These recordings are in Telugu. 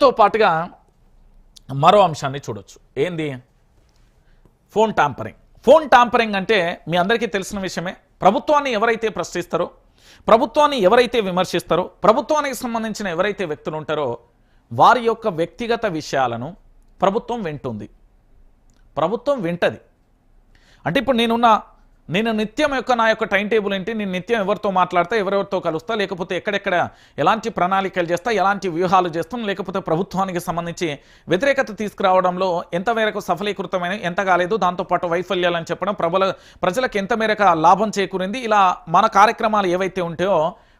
తో పాటుగా మరో అంశాన్ని చూడొచ్చు. ఏంది? ఫోన్ ట్యాంపరింగ్ ఫోన్ ట్యాంపరింగ్ అంటే మీ అందరికీ తెలిసిన విషయమే. ప్రభుత్వాన్ని ఎవరైతే ప్రశ్నిస్తారో ప్రభుత్వాన్ని ఎవరైతే విమర్శిస్తారో ప్రభుత్వానికి సంబంధించిన ఎవరైతే వ్యక్తులు ఉంటారో వారి యొక్క వ్యక్తిగత విషయాలను ప్రభుత్వం వింటుంది. ప్రభుత్వం వింటది. అంటే ఇప్పుడు నేనున్న నేను నిత్యం యొక్క నా యొక్క టైం టేబుల్ ఏంటి? నేను నిత్యం ఎవరితో మాట్లాడతా ఎవరెవరితో కలుస్తా లేకపోతే ఎక్కడెక్కడ ఎలాంటి ప్రణాళికలు చేస్తా ఎలాంటి వ్యూహాలు చేస్తాం లేకపోతే ప్రభుత్వానికి సంబంధించి వ్యతిరేకత తీసుకురావడంలో ఎంత మేరకు సఫలీకృతమైన ఎంత కాలేదు దాంతోపాటు వైఫల్యాలని చెప్పడం ప్రబల ప్రజలకు ఎంత మేరకు లాభం చేకూరింది ఇలా మన కార్యక్రమాలు ఏవైతే ఉంటాయో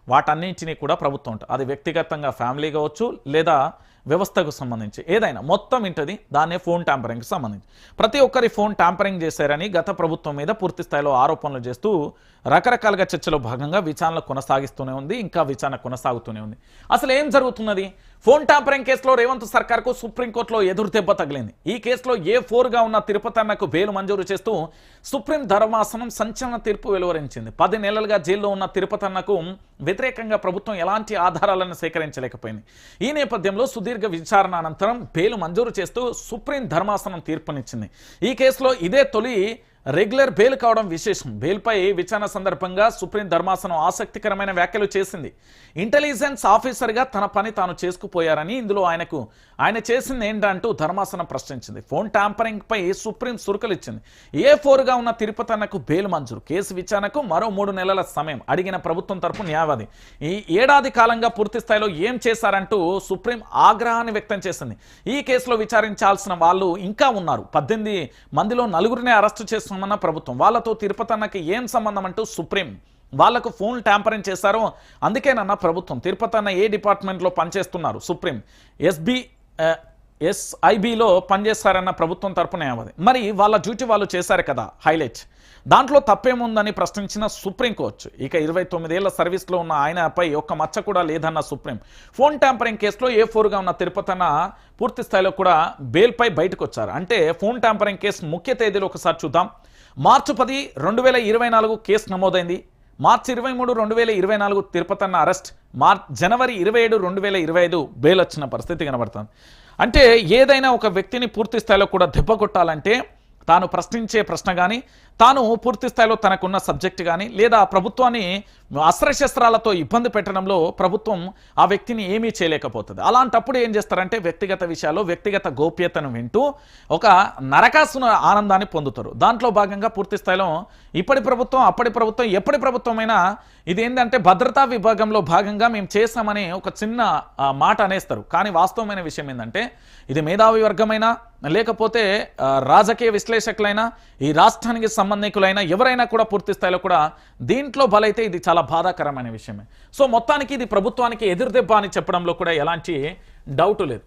వాటన్నింటినీ కూడా ప్రభుత్వం ఉంటుంది. అది వ్యక్తిగతంగా ఫ్యామిలీ కావచ్చు లేదా వ్యవస్థకు సంబంధించి. ఏదైనా మొత్తం ఇంటది దాన్నే ఫోన్ ట్యాంపరింగ్కి సంబంధించి. ప్రతి ఒక్కరి ఫోన్ ట్యాంపరింగ్ చేశారని గత ప్రభుత్వం మీద పూర్తి స్థాయిలో ఆరోపణలు చేస్తూ రకరకాలుగా చర్చలో భాగంగా విచారణ కొనసాగిస్తూనే ఉంది ఇంకా విచారణ కొనసాగుతూనే ఉంది. అసలు ఏం జరుగుతున్నది? ఫోన్ ట్యాంపరింగ్ కేసులో రేవంత్ సర్కార్కు సుప్రీంకోర్టులో ఎదురు దెబ్బ తగిలింది. ఈ కేసులో ఏ ఫోర్గా ఉన్న తిరుపతి అన్నకు బెయిల్ మంజూరు చేస్తూ సుప్రీం ధర్మాసనం సంచలన తీర్పు వెలువరించింది. పది నెలలుగా జైల్లో ఉన్న తిరుపతి అన్నకు వ్యతిరేకంగా ప్రభుత్వం ఎలాంటి ఆధారాలను సేకరించలేకపోయింది. ఈ నేపథ్యంలో సుదీర్ఘ విచారణ అనంతరం బెయిల్ మంజూరు చేస్తూ సుప్రీం ధర్మాసనం తీర్పునిచ్చింది. ఈ కేసులో ఇదే తొలి రెగ్యులర్ బెయిల్ కావడం విశేషం. బెయిల్పై విచారణ సందర్భంగా సుప్రీం ధర్మాసనం ఆసక్తికరమైన వ్యాఖ్యలు చేసింది. ఇంటెలిజెన్స్ ఆఫీసర్గా తన పని తాను చేసుకుపోయారని ఇందులో ఆయనకు ఆయన చేసింది ఏంటంటూ ధర్మాసనం ప్రశ్నించింది. ఫోన్ ట్యాంపరింగ్పై సుప్రీం సురుకలు ఇచ్చింది ఏ ఫోర్గా ఉన్న తిరుపతి అన్నకు బెయిల్ మంజూరు. కేసు విచారణకు మరో మూడు నెలల సమయం. అడిగిన ప్రభుత్వం తరపు న్యాయవాది. ఈ ఏడాది కాలంగా పూర్తి స్థాయిలో ఏం చేశారంటూ సుప్రీం ఆగ్రహాన్ని వ్యక్తం చేసింది. ఈ కేసులో విచారించాల్సిన వాళ్ళు ఇంకా ఉన్నారు. పద్దెనిమిది మందిలో నలుగురినే అరెస్టు చేస్తామన్న ప్రభుత్వం. వాళ్ళతో తిరుపతి అన్నకి ఏం సంబంధం అంటూ సుప్రీం. వాళ్ళకు ఫోన్ ట్యాంపరింగ్ చేశారో. అందుకేనన్న ప్రభుత్వం. తిరుపతి అన్న ఏ డిపార్ట్మెంట్లో పనిచేస్తున్నారు? సుప్రీం. ఎస్బి ఎస్ఐబిలో పనిచేస్తారన్న ప్రభుత్వం తరపున ఏమది మరి వాళ్ళ డ్యూటీ వాళ్ళు చేశారు కదా హైలైట్. దాంట్లో తప్పేముందని ప్రశ్నించిన సుప్రీంకోర్టు ఇక ఇరవై తొమ్మిదేళ్ళ సర్వీస్లో ఉన్న ఆయనపై ఒక్క మచ్చ కూడా లేదన్న సుప్రీం. ఫోన్ ట్యాంపరింగ్ కేసులో ఏ ఫోర్గా ఉన్న తిరుపతి పూర్తి స్థాయిలో కూడా బెయిల్పై బయటకు వచ్చారు అంటే ఫోన్ ట్యాంపరింగ్ కేసు ముఖ్య తేదీలు ఒకసారి చూద్దాం. మార్చి పది రెండు వేల ఇరవై నాలుగు కేసు నమోదైంది. మార్చి ఇరవై మూడు రెండు వేల ఇరవై నాలుగు తిరుపతి అన్న అరెస్ట్. మార్ జనవరి ఇరవై ఏడు రెండు వేల ఇరవై ఐదు బెయిల్ వచ్చిన పరిస్థితి కనబడుతుంది. అంటే ఏదైనా ఒక వ్యక్తిని పూర్తి స్థాయిలో కూడా దెబ్బ కొట్టాలంటే తాను ప్రశ్నించే ప్రశ్న కానీ తాను పూర్తి స్థాయిలో తనకున్న సబ్జెక్ట్ కానీ లేదా ప్రభుత్వాన్ని అస్త్రశస్త్రాలతో ఇబ్బంది పెట్టడంలో ప్రభుత్వం ఆ వ్యక్తిని ఏమీ చేయలేకపోతుంది. అలాంటప్పుడు ఏం చేస్తారంటే వ్యక్తిగత విషయాలు వ్యక్తిగత గోప్యతను వింటూ ఒక నరకాసున ఆనందాన్ని పొందుతారు. దాంట్లో భాగంగా పూర్తి స్థాయిలో ఇప్పటి ప్రభుత్వం అప్పటి ప్రభుత్వం ఎప్పటి ప్రభుత్వమైనా ఇది ఏంటంటే భద్రతా విభాగంలో భాగంగా మేము చేస్తామని ఒక చిన్న మాట అనేస్తారు. కానీ వాస్తవమైన విషయం ఏంటంటే ఇది మేధావి వర్గమైనా లేకపోతే రాజకీయ విశ్లేషకులైనా ఈ రాష్ట్రానికి సంబంధికులైనా ఎవరైనా కూడా పూర్తి స్థాయిలో కూడా దీంట్లో బలైతే ఇది చాలా చాలా బాధాకరమైన విషయమే. సో మొత్తానికి ఇది ప్రభుత్వానికి ఎదురుదెబ్బ అని చెప్పడంలో కూడా ఎలాంటి డౌట్ లేదు.